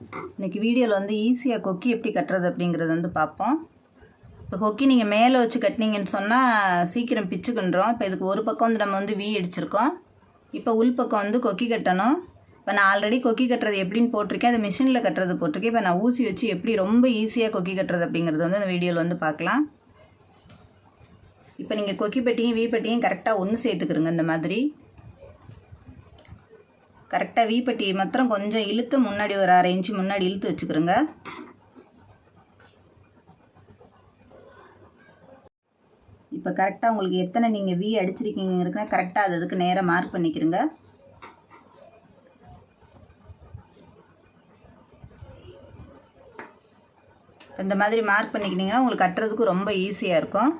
இன்றைக்கி வீடியோவில் வந்து ஈஸியாக கொக்கி எப்படி கட்டுறது அப்படிங்கிறது வந்து பார்ப்போம். இப்போ கொக்கி நீங்கள் மேலே வச்சு கட்டினீங்கன்னு சொன்னால் சீக்கிரம் பிச்சுக்கின்றோம் இப்போ இதுக்கு ஒரு பக்கம் வந்து நம்ம வந்து வி அடிச்சிருக்கோம் இப்போ உள் பக்கம் வந்து கொக்கி கட்டணும். இப்போ நான் ஆல்ரெடி கொக்கி கட்டுறது எப்படின்னு போட்டிருக்கேன். அது மிஷினில் கட்டுறது போட்டிருக்கேன். இப்போ நான் ஊசி வச்சு எப்படி ரொம்ப ஈஸியாக கொக்கி கட்டுறது அப்படிங்கிறது வந்து அந்த வீடியோவில் வந்து பார்க்கலாம். இப்போ நீங்கள் கொக்கி பெட்டியும் வீ பெட்டியும் கரெக்டாக ஒன்று சேர்த்துக்கிறோங்க இந்த மாதிரி. கரெக்டாக வீப்பட்டி மாத்திரம் கொஞ்சம் இழுத்து முன்னாடி ஒரு அரை இன்ச்சு முன்னாடி இழுத்து வச்சுக்கிறோங்க. இப்போ கரெக்டாக உங்களுக்கு எத்தனை நீங்கள் வி அடிச்சிருக்கீங்க இருக்குன்னா கரெக்டாக அது அதுக்கு நேராக மார்க் பண்ணிக்கிறங்க. இந்த மாதிரி மார்க் பண்ணிக்கினீங்கன்னா உங்களுக்கு கட்டுறதுக்கு ரொம்ப ஈஸியாக இருக்கும்.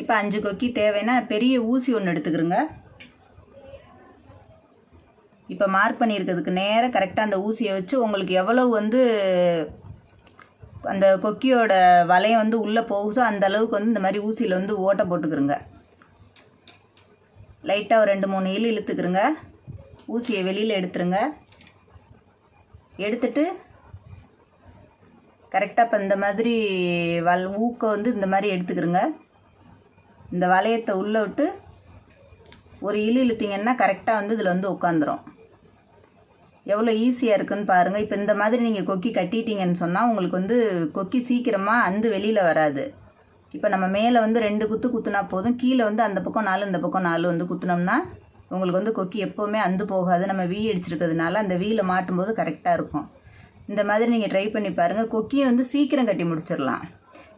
இப்போ அஞ்சு கொக்கி தேவைன்னா பெரிய ஊசி ஒன்று எடுத்துக்கிறோங்க. இப்போ மார்க் பண்ணியிருக்கிறதுக்கு நேராக கரெக்டாக அந்த ஊசியை வச்சு உங்களுக்கு எவ்வளவு வந்து அந்த கொக்கியோட வலையம் வந்து உள்ளே போகுதோ அந்த அளவுக்கு வந்து இந்த மாதிரி ஊசியில் வந்து ஓட்டை போட்டுக்கிறோங்க. லைட்டாக ஒரு ரெண்டு மூணு இழு இழுத்துக்கிறோங்க. ஊசியை வெளியில் எடுத்துருங்க. எடுத்துட்டு கரெக்டாக இப்போ இந்த மாதிரி வல் ஊக்க வந்து இந்த மாதிரி எடுத்துக்கிறோங்க. இந்த வளையத்தை உள்ளே விட்டு ஒரு இழு இழுத்திங்கன்னா கரெக்டாக வந்து இதில் வந்து உட்காந்துரும் எவ்வளோ ஈஸியாக இருக்குன்னு பாருங்கள் இப்போ இந்த மாதிரி நீங்கள் கொக்கி கட்டிட்டீங்கன்னு சொன்னால் உங்களுக்கு வந்து கொக்கி சீக்கிரமாக அந்து வெளியில் வராது. இப்போ நம்ம மேலே வந்து ரெண்டு குத்து குத்துனா போதும். கீழே வந்து அந்த பக்கம் நாலு இந்த பக்கம் நாலு வந்து குத்துனோம்னா உங்களுக்கு வந்து கொக்கி எப்போவுமே அந்து போகாது. நம்ம வீ அடிச்சிருக்கிறதுனால அந்த வீல மாட்டும்போது கரெக்டாக இருக்கும். இந்த மாதிரி நீங்கள் ட்ரை பண்ணி பாருங்கள் கொக்கியை வந்து சீக்கிரம் கட்டி முடிச்சிடலாம்.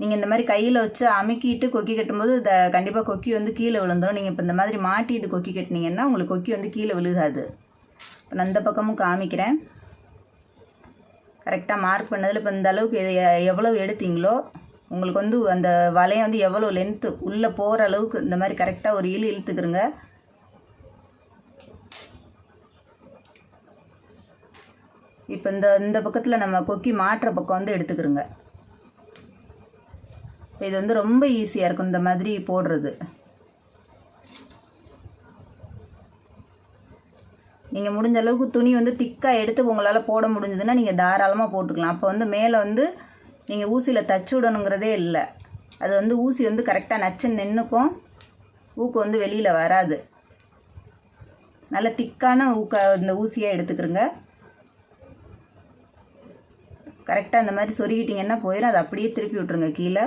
நீங்கள் இந்த மாதிரி கையில் வச்சு அமுக்கிட்டு கொக்கி கட்டும்போது இந்த கண்டிப்பாக கொக்கி வந்து கீழே விழுந்துடும் நீங்கள் இப்போ இந்த மாதிரி மாட்டிட்டு கொக்கி கட்டினீங்கன்னா உங்களுக்கு கொக்கி வந்து கீழே விழுகாது. இப்போ நான் இந்த பக்கமும் காமிக்கிறேன் கரெக்டாக மார்க் பண்ணதில் இப்போ இந்த அளவுக்கு எவ்வளோ எவ்வளவு எடுத்தீங்களோ உங்களுக்கு வந்து அந்த வலையை வந்து எவ்வளோ லென்த்து உள்ளே போகிற அளவுக்கு இந்த மாதிரி கரெக்டாக ஒரு இழு இழுத்துக்கிறோங்க இப்போ இந்த இந்த பக்கத்தில் நம்ம கொக்கி மாட்டுற பக்கம் வந்து எடுத்துக்கிறோங்க இது வந்து ரொம்ப ஈஸியாக இருக்கும் இந்த மாதிரி போடுறது. நீங்கள் முடிஞ்ச அளவுக்கு துணி வந்து திக்காக எடுத்து உங்களால் போட முடிஞ்சதுன்னா நீங்கள் தாராளமாக போட்டுக்கலாம். அப்போ வந்து மேலே வந்து நீங்கள் ஊசியில் தச்சு விடணுங்கிறதே இல்லை. அது வந்து ஊசி வந்து கரெக்டாக நச்சுன்னு நின்றுக்கும் ஊக்கு வந்து வெளியில் வராது. நல்ல திக்கான ஊக்க இந்த ஊசியாக எடுத்துக்கிறோங்க. கரெக்டாக இந்த மாதிரி சொருகிட்டிங்கன்னா போயிடும் அதை அப்படியே திருப்பி விட்ருங்க கீழே.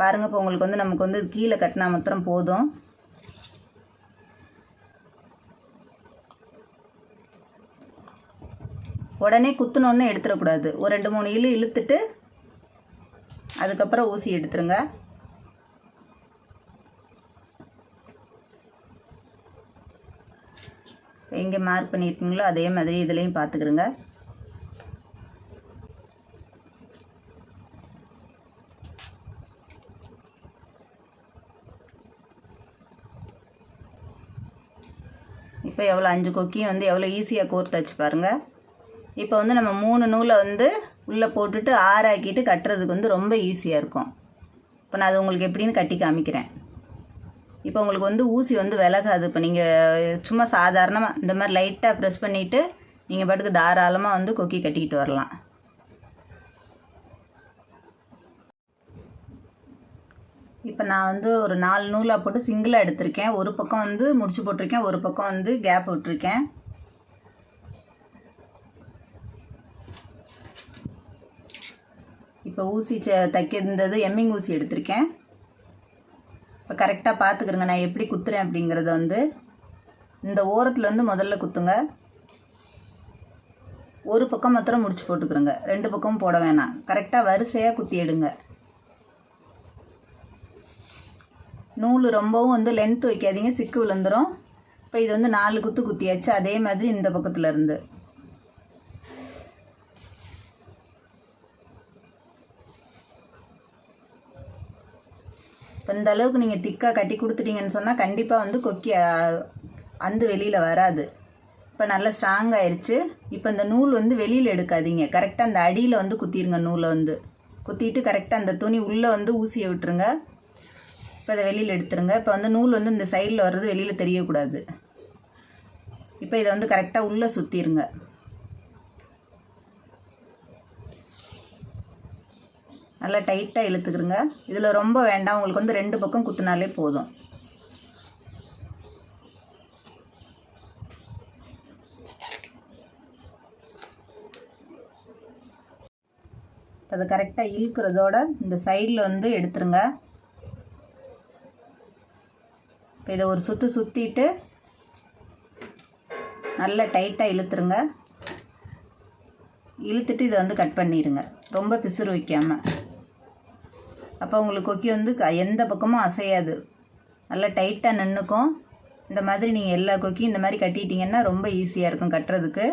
பாருங்கள் இப்போ உங்களுக்கு வந்து நமக்கு வந்து கீழே கட்டினா மாத்திரம் போதும். உடனே குத்துனோன்னு எடுத்துடக்கூடாது. ஒரு ரெண்டு மூணு இழு இழுத்துட்டு அதுக்கப்புறம் ஊசி எடுத்துருங்க. எங்கே மார்க் பண்ணியிருக்கீங்களோ அதே மாதிரி இதுலேயும் பார்த்துக்கிறோங்க இப்போ எவ்வளோ அஞ்சு கொக்கியும் வந்து எவ்வளோ ஈஸியாக கோர்த்து வச்சு பாருங்கள் இப்போ வந்து நம்ம மூணு நூலை வந்து உள்ளே போட்டுட்டு ஆறாக்கிட்டு கட்டுறதுக்கு வந்து ரொம்ப ஈஸியாக இருக்கும். இப்போ நான் அது உங்களுக்கு எப்படின்னு கட்டி காமிக்கிறேன். இப்போ உங்களுக்கு வந்து ஊசி வந்து விலகாது. இப்போ நீங்கள் சும்மா சாதாரணமாக இந்த மாதிரி லைட்டாக ப்ரெஸ் பண்ணிவிட்டு நீங்கள் பாட்டுக்கு தாராளமாக வந்து கொக்கி கட்டிக்கிட்டு வரலாம். இப்போ நான் வந்து ஒரு நாலு நூலாக போட்டு சிங்கிளாக எடுத்திருக்கேன். ஒரு பக்கம் வந்து முடிச்சு போட்டிருக்கேன். ஒரு பக்கம் வந்து கேப் விட்டுருக்கேன். இப்போ ஊசி ச தைக்கிருந்தது எம்மிங் ஊசி எடுத்திருக்கேன். இப்போ கரெக்டாக பார்த்துக்கிறங்க. நான் எப்படி குத்துறேன் அப்படிங்கிறத வந்து இந்த ஓரத்துலேருந்து முதல்ல குத்துங்க. ஒரு பக்கம் மாத்திரம் முடிச்சு போட்டுக்கிறோங்க. ரெண்டு பக்கமும் போட வேணாம். கரெக்டாக வரிசையாக குத்தி எடுங்க. நூல் ரொம்பவும் வந்து லென்த் வைக்காதீங்க. சிக்கு விழுந்துடும் இப்போ இது வந்து நாலு குத்து குத்தியாச்சு. அதே மாதிரி இந்த பக்கத்துலேருந்து இந்த அளவுக்கு நீங்கள் திக்காக கட்டி கொடுத்துட்டீங்கன்னு சொன்னால் கண்டிப்பாக வந்து கொக்கி அந்து வெளியில் வராது. இப்போ நல்லா ஸ்ட்ராங் ஆயிடுச்சு இப்போ இந்த நூல் வந்து வெளியில் எடுக்காதீங்க. கரெக்டாக அந்த அடியில் வந்து குத்திடுங்க நூலை வந்து. குத்திட்டு கரெக்டாக அந்த துணி உள்ளே வந்து ஊசியை விட்டுருங்க. இப்போ இதை வெளியில் எடுத்துருங்க. இப்போ வந்து நூல் வந்து இந்த சைடில் வர்றது வெளியில் தெரியக்கூடாது. இப்போ இதை வந்து கரெக்டாக உள்ளே சுற்றிருங்க நல்லா டைட்டாக இழுத்துக்கிறங்க இதில் ரொம்ப வேண்டாம். உங்களுக்கு வந்து ரெண்டு பக்கம் குத்துனாலே போதும். இப்போ அதை கரெக்டாக இழுக்கிறதோட இந்த சைடில் வந்து எடுத்துருங்க. இப்போ இதை ஒரு சுற்று சுற்றிட்டு நல்லா டைட்டாக இழுத்துருங்க. இழுத்துட்டு இதை வந்து கட் பண்ணிடுங்க ரொம்ப பிசுறு வைக்காமல் அப்போ உங்களுக்கு கொக்கி வந்து க- எந்த பக்கமும் அசையாது. நல்லா டைட்டாக நின்றுக்கும் இந்த மாதிரி நீங்கள் எல்லா கொக்கியும் இந்த மாதிரி கட்டிட்டீங்கன்னா ரொம்ப ஈஸியாக இருக்கும் கட்டுறதுக்கு.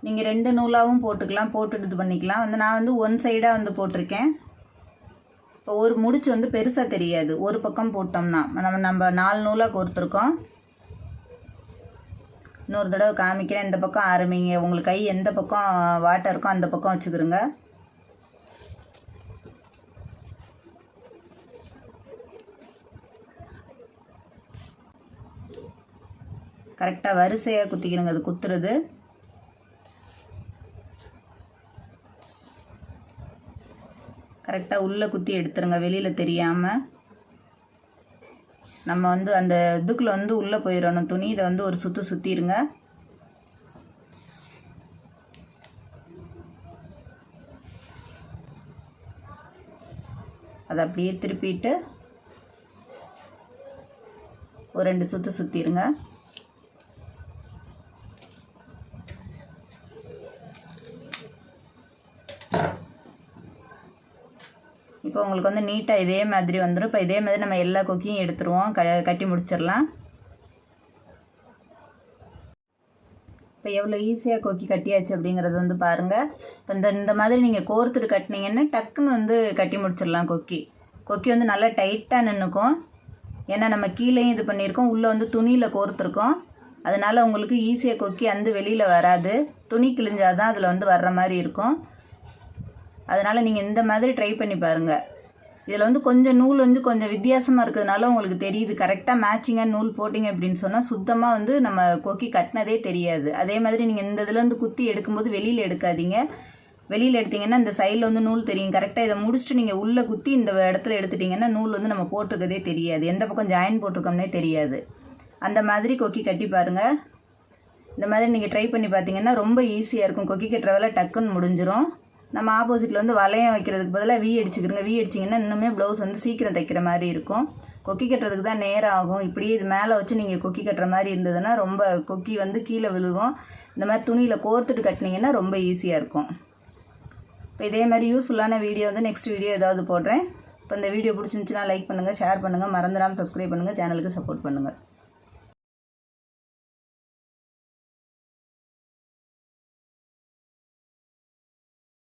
நீங்கள் ரெண்டு நூலாகவும் போட்டுக்கலாம் போட்டுட்டு இது பண்ணிக்கலாம். வந்து நான் வந்து ஒன் சைடாக வந்து போட்டிருக்கேன். இப்போ ஒரு முடிச்சு வந்து பெருசாக தெரியாது. ஒரு பக்கம் போட்டோம்னா. நம்ம நம்ம நாலு நூலாக கோர்த்துருக்கோம். இன்னொரு தடவை காமிக்கிறேன். இந்த பக்கம் ஆரம்பிங்க. உங்களுக்கு கை எந்த பக்கம் வாட்டை இருக்கோ அந்த பக்கம் வச்சுக்கிறோங்க கரெக்டாக வரிசையாக குத்திக்கிறோங்க அது குத்துறது. கரெக்டாக உள்ளே குத்தி எடுத்துருங்க. வெளியில் தெரியாமல் நம்ம வந்து அந்த இதுக்குள்ளே வந்து உள்ளே போயிடணும். துணி இதை வந்து ஒரு சுற்று சுற்றிடுங்க அதை அப்படியே திருப்பிட்டு ஒரு ரெண்டு சுற்று சுற்றிடுங்க இப்போ உங்களுக்கு வந்து நீட்டாக இதே மாதிரி வந்துடும் இப்போ இதே மாதிரி நம்ம எல்லா கொக்கியும் எடுத்துருவோம். க கட்டி முடிச்சிடலாம். இப்போ எவ்வளோ ஈஸியாக கொக்கி கட்டியாச்சு அப்படிங்கிறது வந்து பாருங்கள் இப்போ இந்த இந்த மாதிரி நீங்கள் கோர்த்துட்டு கட்டினீங்கன்னா டக்குன்னு வந்து கட்டி முடிச்சிடலாம் கொக்கி கொக்கி வந்து நல்லா டைட்டாக நின்றுக்கும் ஏன்னா நம்ம கீழேயும் இது பண்ணியிருக்கோம். உள்ளே வந்து துணியில் கோர்த்துருக்கோம். அதனால் உங்களுக்கு ஈஸியாக கொக்கி வந்து வெளியில் வராது. துணி கிழிஞ்சாதான் அதில் வந்து வர்ற மாதிரி இருக்கும். அதனால் நீங்கள் இந்த மாதிரி ட்ரை பண்ணி பாருங்கள் இதில் வந்து கொஞ்சம் நூல் வந்து கொஞ்சம் வித்தியாசமாக இருக்கிறதுனால உங்களுக்கு தெரியுது. கரெக்டாக மேட்சிங்காக நூல் போட்டிங்க அப்படின்னு சொன்னால் சுத்தமாக வந்து நம்ம கொக்கி கட்டினதே தெரியாது. அதே மாதிரி நீங்கள் இந்த இதில் வந்து குத்தி எடுக்கும்போது வெளியில் எடுக்காதீங்க. வெளியில் எடுத்தீங்கன்னா இந்த சைடில் வந்து நூல் தெரியும். கரெக்டாக இதை முடிச்சுட்டு நீங்கள் உள்ளே குத்தி இந்த இடத்துல எடுத்துட்டிங்கன்னா நூல் வந்து நம்ம போட்டிருக்கதே தெரியாது. எந்த பக்கம் ஜாயின் போட்டிருக்கோம்னே தெரியாது. அந்த மாதிரி கொக்கி கட்டி பாருங்கள் இந்த மாதிரி நீங்கள் ட்ரை பண்ணி பார்த்தீங்கன்னா ரொம்ப ஈஸியாக இருக்கும். கொக்கி கட்டுற வேலை டக்குன்னு முடிஞ்சிரும். நம்ம ஆப்போசிட்டில் வந்து வளையம் வைக்கிறதுக்கு பதிலாக வி அடிச்சுக்கிறோங்க வி அடிச்சிங்கன்னா இன்னுமே ப்ளவுஸ் வந்து சீக்கிரம் தைக்கிற மாதிரி இருக்கும். கொக்கி கட்டுறதுக்கு தான் நேரம் ஆகும். இப்படியே இது மேலே வச்சு நீங்கள் கொக்கி கட்டுற மாதிரி இருந்ததுன்னா ரொம்ப கொக்கி வந்து கீழே விழுகும். இந்த மாதிரி துணியில் கோர்த்துட்டு கட்டினீங்கன்னா ரொம்ப ஈஸியாக இருக்கும். இப்போ இதே மாதிரி யூஸ்ஃபுல்லான வீடியோ வந்து நெக்ஸ்ட் வீடியோ ஏதாவது போடுறேன். இப்போ இந்த வீடியோ பிடிச்சிருந்துச்சுன்னா லைக் பண்ணுங்கள் ஷேர் பண்ணுங்கள் மறந்துடாமல் சப்ஸ்கிரைப் பண்ணுங்கள் சேனலுக்கு சப்போர்ட் பண்ணுங்கள்